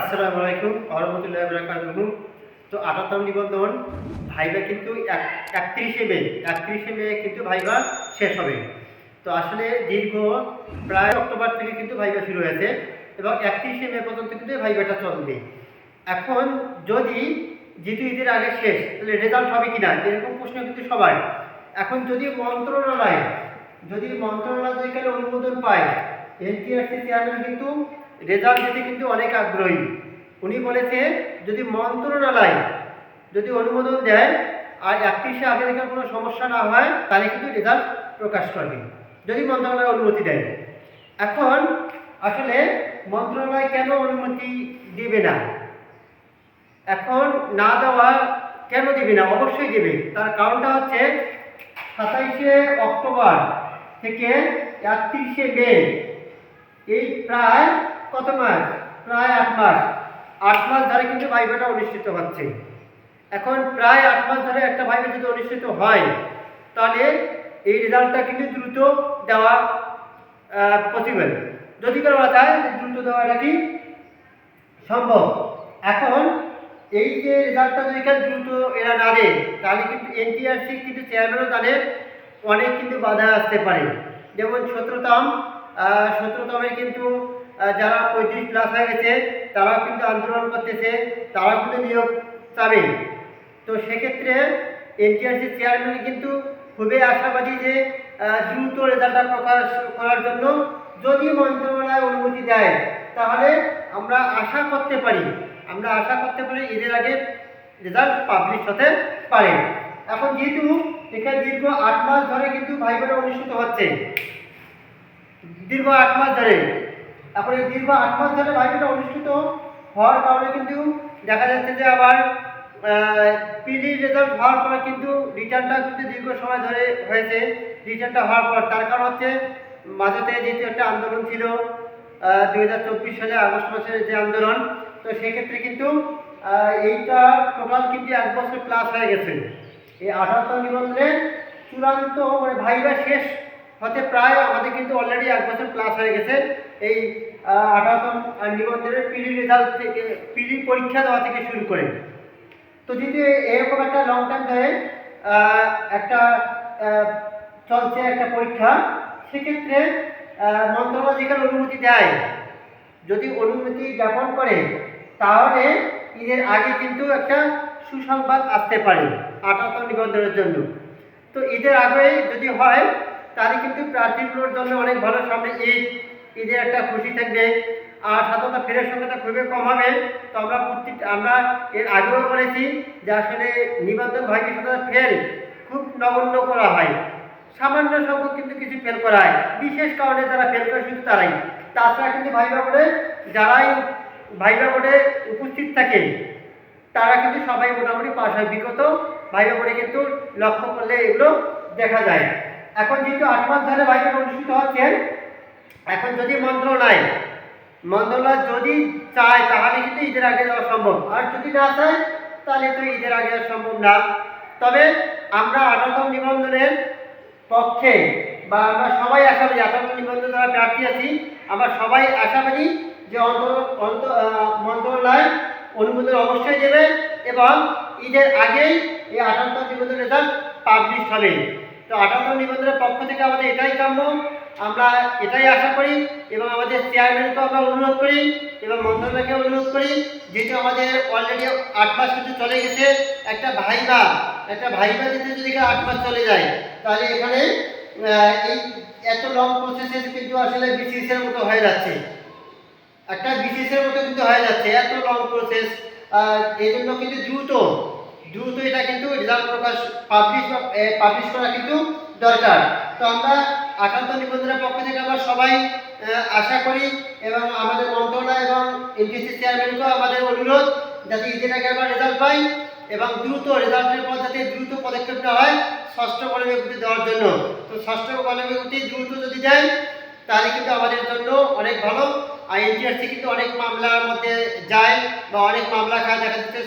আসসালামু আলাইকুম আহমতুল্লাহ বরাকাতুহু। তো আটাত্তম নিবন্ধন, ভাইবা কিন্তু একত্রিশে মে একত্রিশে মে কিন্তু ভাইবা শেষ হবে। তো আসলে দীর্ঘ প্রায় অক্টোবর থেকে কিন্তু ভাইবা শুরু হয়েছে এবং একত্রিশে মে পর্যন্ত কিন্তু ভাইবাটা চলবে। এখন যদি যেহেতু ঈদের আগে শেষ, তাহলে রেজাল্ট হবে কিনা, এরকম প্রশ্ন কিন্তু সবাই এখন যদি মন্ত্রণালয় যদি মন্ত্রণালয় অনুমোদন পায় এনটিআরসি চেয়ারম্যান কিন্তু রেজাল্ট দিতে কিন্তু অনেক আগ্রহী। উনি বলেছে, যদি মন্ত্রণালয় যদি অনুমোদন দেয় আর একত্রিশে আগে থেকে কোনো সমস্যা না হয়, তাহলে কিন্তু রেজাল্ট প্রকাশ করবে। যদি মন্ত্রণালয় অনুমতি দেয়। এখন আসলে মন্ত্রণালয় কেন অনুমতি দেবে না? এখন না দেওয়া কেন দেবে না? অবশ্যই দেবে। তার কারণটা হচ্ছে সাতাইশে অক্টোবর থেকে একত্রিশে মে এই প্রায় কত মাস? প্রায় আট মাস। আট মাস ধরে কিন্তু ভাইভাটা অনুষ্ঠিত হচ্ছে। এখন প্রায় আট মাস ধরে একটা ভাইভা যদি অনুষ্ঠিত হয়, তাহলে এই রেজাল্টটা কিন্তু দ্রুত দেওয়া পসিবল যদি করা যায় দ্রুত দেওয়াটা কি সম্ভব? এখন এই যে রেজাল্টটা যদি দ্রুত এরা না দেয়, তাহলে কিন্তু এনটিআরসি কিন্তু চেয়ারম্যানও তাদের অনেক কিন্তু বাধা আসতে পারে। যেমন সতেরোতম সতেরোতমে কিন্তু যারা পঁয়ত্রিশ প্লাস হয়ে গেছে, তারাও কিন্তু আন্দোলন করতেছে, তারাও কিন্তু নিয়োগ চাবে। তো সেক্ষেত্রে এনটিআরসি চেয়ারম্যান কিন্তু খুবই আশাবাদী যে দ্রুত রেজাল্টটা প্রকাশ করার জন্য যদি মন্ত্রণালয় অনুমতি দেয়, তাহলে আমরা আশা করতে পারি, আমরা আশা করতে পারি ঈদের আগে রেজাল্ট পাবলিশ হতে পারে। এখন যেহেতু এখানে দীর্ঘ আট মাস ধরে কিন্তু ভাইবোনা অনুষ্ঠিত হচ্ছে দীর্ঘ আট মাস ধরে। এখন এই দীর্ঘ আট মাস ধরে ভাইবোনা অনুষ্ঠিত হওয়ার কারণে কিন্তু দেখা যাচ্ছে যে আবার পিডি রেজাল্ট হওয়ার পর কিন্তু রিটার্নটা কিন্তু দীর্ঘ সময় ধরে হয়েছে। রিটার্নটা হওয়ার পর তার কারণ হচ্ছে মাঝেতে যেহেতু একটা আন্দোলন ছিল দুই হাজার চব্বিশ সালে আগস্ট মাসের যে আন্দোলন, তো সেক্ষেত্রে কিন্তু এইটা টোটাল কিন্তু এক বছর প্লাস হয়ে গেছে। এই আঠারোতম নিবন্ধনে চূড়ান্ত মানে ভাইবা শেষ হতে প্রায় আমাদের কিন্তু অলরেডি এক বছর প্লাস হয়ে গেছে। এই আঠারোতম নিবন্ধনের পিডি রেজাল্ট থেকে পিডি পরীক্ষা দেওয়া থেকে শুরু করে। তো যদি এরকম একটা লং টাইম ধরে একটা চলছে একটা পরীক্ষা, সেক্ষেত্রে মন্ত্রণালয় যেখানে অনুমতি দেয়। যদি অনুমতি জ্ঞাপন করে, তাহলে ঈদের আগে কিন্তু একটা সুসংবাদ আসতে পারে আঠারোতম নিবন্ধনের জন্য। তো ঈদের আগে যদি হয় তাহলে কিন্তু প্রার্থীগুলোর জন্য অনেক ভালো, সামনে ঈদ, ঈদের একটা খুশি থাকবে। আর সাধারণত ফেরের সংখ্যাটা খুবই কম হবে। তো আমরা প্রত্যেক আমরা এর আগেও বলেছি যে আসলে নিবন্ধন ভাইকে সাধারণত ফেল খুব নগণ্য করা হয়। সামান্য সংখ্যক কিন্তু কিছু ফেল করা হয়। বিশেষ কারণে যারা ফেল করে শুধু তারাই। তাছাড়া কিন্তু ভাইবা বোর্ডে যারাই ভাইবা বোর্ডে উপস্থিত থাকে, তারা কিন্তু সবাই মোটামুটি পাস হয়। বিগত ভাইবা বোর্ডে কিন্তু লক্ষ্য করলে এগুলো দেখা যায়। এখন যেহেতু আট মাস ধরে ভাইবা অনুষ্ঠিত হচ্ছে এখন যদি মন্ত্রণালয় মন্ত্রণালয় যদি চায়, তাহলে কিন্তু ঈদের আগে দেওয়া সম্ভব। আর যদি না চায়, তাহলে তো ঈদের আগে সম্ভব না। তবে আমরা আঠারোতম নিবন্ধনের পক্ষে বা আমরা সবাই আশাবাদী, আঠারোতম নিবন্ধন যারা প্রার্থী আছি, আমরা সবাই আশাবাদী যে অন্ত মন্ত্রণালয় অনুমোদন অবশ্যই দেবে এবং ঈদের আগেই এই আঠারোতম নিবন্ধন রেজাল্ট পাবলিশ হবে। তো আঠারোতম নিবন্ধনের পক্ষ থেকে আমাদের এটাই কাম্য। আমরা এটাই আশা করি এবং আমাদের চেয়ারম্যানকেও আমরা অনুরোধ করি এবং মন্ত্রণালয়কে অনুরোধ করি, যেহেতু আমাদের অলরেডি আট মাস কিন্তু চলে গেছে, একটা ভাইবা একটা ভাইবা দিতে যদি আট মাস চলে যায়, তাহলে এখানে এই এত লং প্রসেসে কিন্তু আসলে বিসিএস এর মতো হয়ে যাচ্ছে। একটা বিসিএসের মতো কিন্তু হয়ে যাচ্ছে, এত লং প্রসেস এই জন্য কিন্তু দ্রুত দ্রুত এটা কিন্তু রেজাল্ট প্রকাশ পাবলিশ পাবলিশ করা কিন্তু দরকার। তো আমরা আঠারোত নিবন্ধনের পক্ষ থেকে আমরা সবাই আশা করি এবং আমাদের মন্ত্রণালয় এবং এনটিসি চেয়ারম্যানকেও আমাদের অনুরোধ যাতে ঈদের আগে আমরা রেজাল্ট পাই এবং দ্রুত রেজাল্টের পর যাতে দ্রুত পদক্ষেপ নেওয়া হয় ষষ্ঠ কলমে গুটি দেওয়ার জন্য। তো ষষ্ঠ কলমে গুটি দ্রুত যদি দেয় তাহলে কিন্তু আমাদের জন্য অনেক ভালো। আর এনটিআরসি কিন্তু অনেক মামলার মধ্যে যায় বা অনেক মামলা খায়, দেখা যাচ্ছে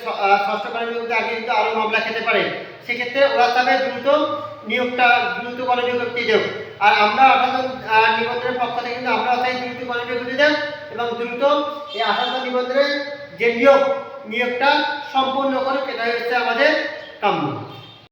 ষষ্ঠ কলমের মধ্যে আগে কিন্তু আরও মামলা খেতে পারে। সেক্ষেত্রে ওরা চাবে দ্রুত নিয়োগটা, দ্রুত কলমে করতে দেব আর আমরা আমাদের নিবন্ধনের পক্ষ থেকে কিন্তু আমরা চাই দ্রুত করতে দেব এবং দ্রুত এই আঠারোতম নিবন্ধনের যে নিয়োগ, নিয়োগটা সম্পূর্ণ করুক, এটাই হচ্ছে আমাদের কাম্য।